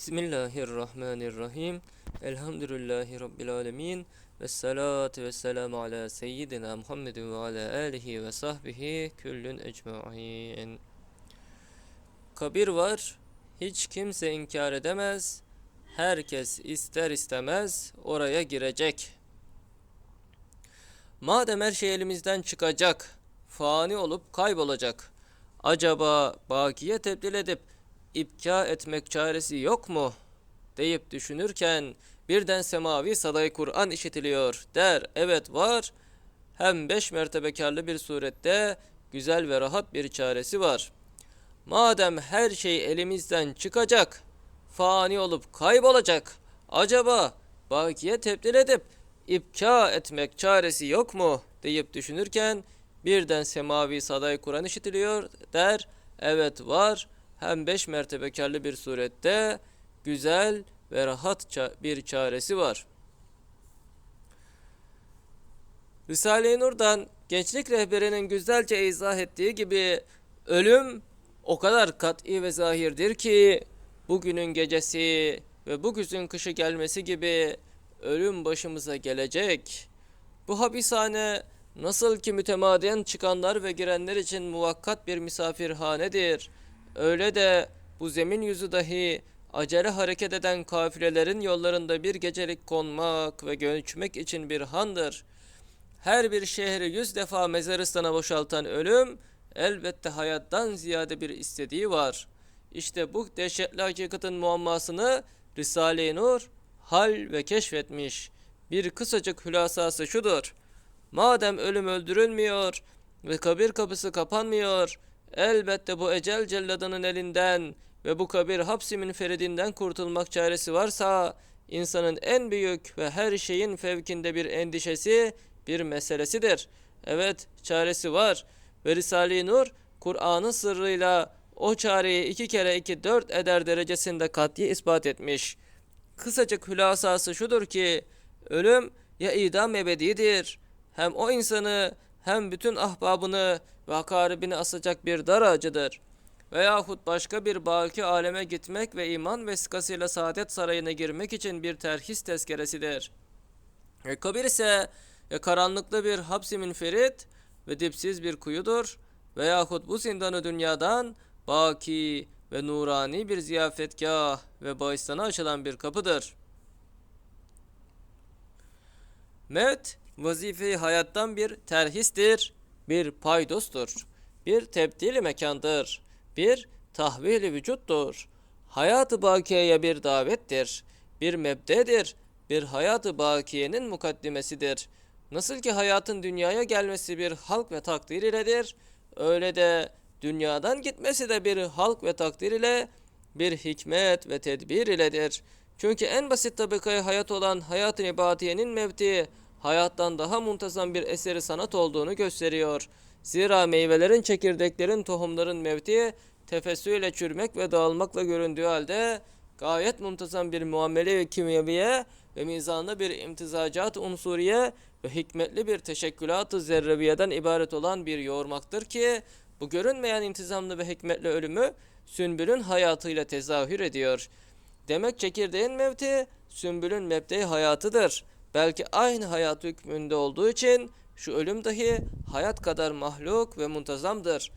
Bismillahirrahmanirrahim. Elhamdülillahi Rabbil alemin. Ve salatu ala seyyidina Muhammedin ve ala alihi ve sahbihi küllün ecma'in. Kabir var. Hiç kimse inkar edemez. Herkes ister istemez oraya girecek. Madem her şey elimizden çıkacak, fani olup kaybolacak. Acaba bakiye tebdil edip ipka etmek çaresi yok mu? deyip düşünürken birden semavi saday Kur'an işitiliyor. Der evet var. Hem beş mertebekarlı bir surette güzel ve rahat bir çaresi var. Madem her şey elimizden çıkacak, fani olup kaybolacak, acaba bakiye tebdil edip ipka etmek çaresi yok mu deyip düşünürken birden semavi saday Kur'an işitiliyor der evet var hem beş mertebekarlı bir surette güzel ve rahat bir çaresi var. Risale-i Nur'dan gençlik rehberinin güzelce izah ettiği gibi ölüm o kadar kat'i ve zahirdir ki bugünün gecesi ve bu güzün kışı gelmesi gibi ölüm başımıza gelecek. Bu hapishane nasıl ki mütemadiyen çıkanlar ve girenler için muvakkat bir misafirhanedir. Öyle de bu zemin yüzü dahi acele hareket eden kafilelerin yollarında bir gecelik konmak ve göçmek için bir handır. Her bir şehri yüz defa mezaristana boşaltan ölüm, elbette hayattan ziyade bir istediği var. İşte bu dehşetli hakikatin muammasını Risale-i Nur hal ve keşfetmiş. Bir kısacık hülasası şudur. Madem ölüm öldürülmüyor ve kabir kapısı kapanmıyor, elbette bu ecel celladının elinden ve bu kabir hapsi münferidinden kurtulmak çaresi varsa, insanın en büyük ve her şeyin fevkinde bir endişesi, bir meselesidir. Evet, çaresi var. Ve Risale-i Nur, Kur'an'ın sırrıyla o çareyi iki kere iki dört eder derecesinde kat'i ispat etmiş. Kısacık hülasası şudur ki, ölüm ya idam ebedidir, hem o insanı hem bütün ahbabını ve akaribini asacak bir dar ağacıdır. Veyahut başka bir baki aleme gitmek ve iman vesikasıyla saadet sarayına girmek için bir terhis tezkeresidir. E, kabir ise e, karanlıklı bir hapsi münferit ve dipsiz bir kuyudur. Veyahut bu zindanı dünyadan baki ve nurani bir ziyafetgah ve bağışsana açılan bir kapıdır. Mevt vazifeyi hayattan bir terhistir, bir paydostur, bir tebdili mekandır, bir tahvili vücuttur. Hayatı bakiyeye bir davettir, bir mebdedir, bir hayatı bakiyenin mukaddimesidir. Nasıl ki hayatın dünyaya gelmesi bir halk ve takdir iledir, öyle de dünyadan gitmesi de bir halk ve takdir ile bir hikmet ve tedbir iledir. Çünkü en basit tabakaya hayat olan hayat-ı nebatiyenin mevti, hayattan daha muntazam bir eseri sanat olduğunu gösteriyor. Zira meyvelerin, çekirdeklerin, tohumların mevti tefessüyle çürümek ve dağılmakla göründüğü halde gayet muntazam bir muamele ve kimyeviye ve mizanlı bir imtizacat unsuriye ve hikmetli bir teşekkülat-ı zerreviyeden ibaret olan bir yoğurmaktır ki bu görünmeyen intizamlı ve hikmetli ölümü sünbülün hayatıyla tezahür ediyor. Demek çekirdeğin mevti sünbülün mebde hayatıdır. Belki aynı hayat hükmünde olduğu için şu ölüm dahi hayat kadar mahluk ve muntazamdır.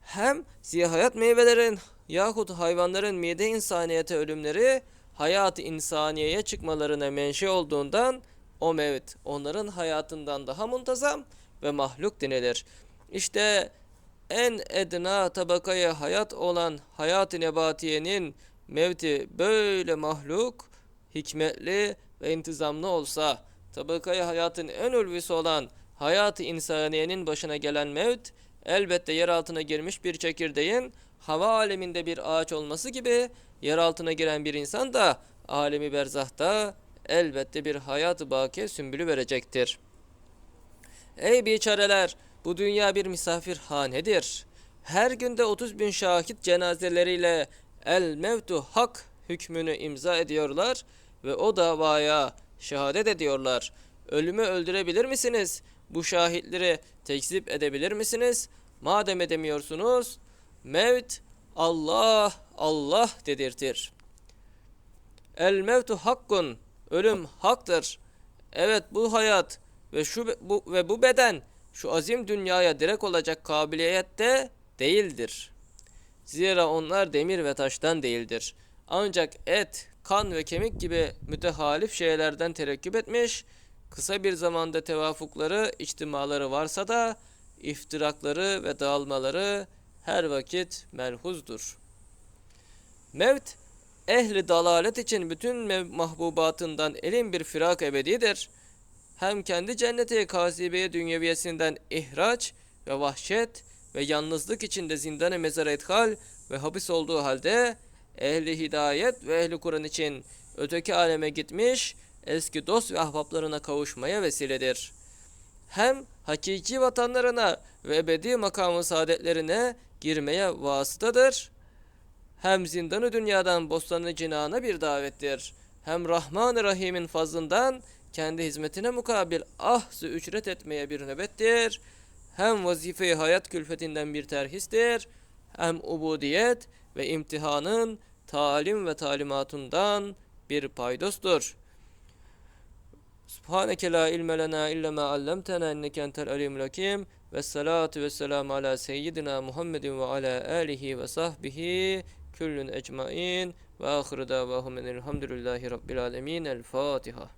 Hem hayat meyvelerin yahut hayvanların mide insaniyete ölümleri hayat insaniyeye çıkmalarına menşe olduğundan o mevt onların hayatından daha muntazam ve mahluk denilir. İşte en edna tabakaya hayat olan hayat-ı nebatiyenin mevti böyle mahluk, hikmetli ve intizamlı olsa, tabakaya hayatın en ulvisi olan hayat-ı insaniyenin başına gelen mevt, elbette yer altına girmiş bir çekirdeğin hava aleminde bir ağaç olması gibi yer altına giren bir insan da alemi berzahta elbette bir hayat-ı baki sümbülü verecektir. Ey biçareler! Bu dünya bir misafirhanedir. Her günde 30 bin şahit cenazeleriyle el mevtu hak hükmünü imza ediyorlar ve o davaya şehadet ediyorlar. Ölümü öldürebilir misiniz? Bu şahitleri tekzip edebilir misiniz? Madem edemiyorsunuz, mevt Allah Allah dedirtir. El mevtu hakkun. Ölüm haktır. Evet bu hayat ve şu bu ve bu beden şu azim dünyaya direkt olacak kabiliyette değildir. Zira onlar demir ve taştan değildir. Ancak et, kan ve kemik gibi mütehalif şeylerden terekküp etmiş, kısa bir zamanda tevafukları, içtimaları varsa da iftirakları ve dağılmaları her vakit melhuzdur. Mevt, ehli dalalet için bütün mahbubatından elin bir firak ebedidir. Hem kendi cenneti kasibeye dünyeviyesinden ihraç ve vahşet ve yalnızlık içinde zindan-ı mezara ithal ve hapis olduğu halde ehli hidayet ve ehli Kur'an için öteki aleme gitmiş eski dost ve ahbaplarına kavuşmaya vesiledir. Hem hakiki vatanlarına ve ebedi makamı saadetlerine girmeye vasıtadır. Hem zindanı dünyadan bostanı cinana bir davettir. Hem Rahman-ı Rahim'in fazlından kendi hizmetine mukabil ahzı ücret etmeye bir nöbettir. Hem vazife-i hayat külfetinden bir terhistir. Hem ubudiyet ve imtihanın talim ve talimatından bir paydostur. Subhaneke la ilme lena illa ma allamtena inneke entel alimul hakim ve salatu ve selamu ala seyyidina Muhammedin ve ala alihi ve sahbihi küllün ecmain ve ahiru davahum enelhamdülillahi rabbil alemin el Fatiha.